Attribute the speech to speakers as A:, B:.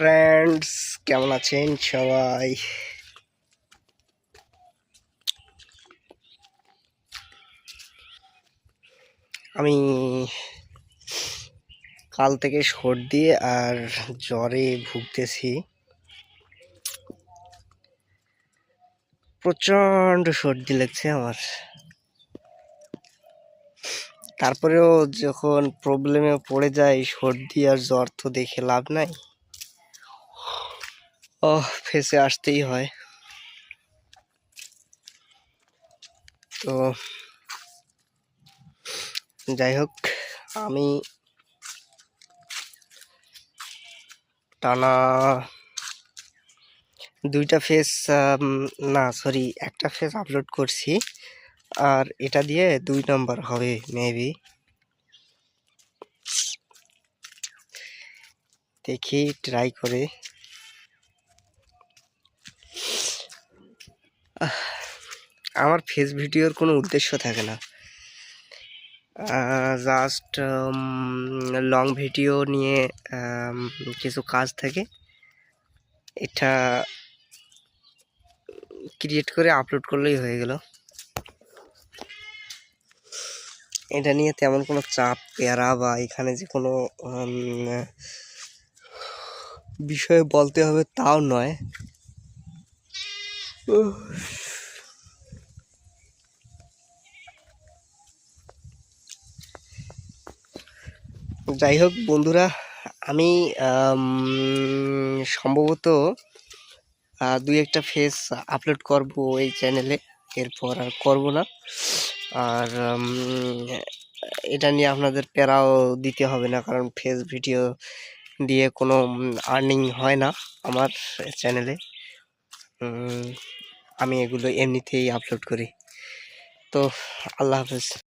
A: Friends কেমন আছেন সবাই? আমি কাল থেকে সর্দি আর জ্বরে ভুগতেছি। প্রচণ্ড সর্দি লাগছে আমার। তারপরেও যখন প্রবলেমে পড়ে যায় সর্দি আর জ্বর তো দেখে লাভ নাই। ফেসে আসতেই হয়। তো যাই হোক, আমি টানা দুইটা ফেস না সরি একটা ফেস আপলোড করছি। আর এটা দিয়ে দুই নম্বর হবে মেবি দেখি ট্রাই করে। আমার ফেস ভিডিওর কোনো উদ্দেশ্য থাকে না। জাস্ট লং ভিডিও নিয়ে কিছু কাজ থাকে। এটা ক্রিয়েট করে আপলোড করলেই হয়ে গেল। এটা নিয়ে তেমন কোনো চাপ, পেয়ারা বা এখানে যে কোনো বিষয়ে বলতে হবে তাও নয়। যাই হোক বন্ধুরা, আমি সম্ভবত দুই একটা ফেস আপলোড করব এই চ্যানেলে এরপর আর করব না। আর এটা নিয়ে আপনাদের প্যারাও দিতে হবে না, কারণ ফেস ভিডিও দিয়ে কোনো আর্নিং হয় না আমার চ্যানেলে আমি এগুলো এমনিতেই আপলোড করি। তো আল্লাহ হাফেজ।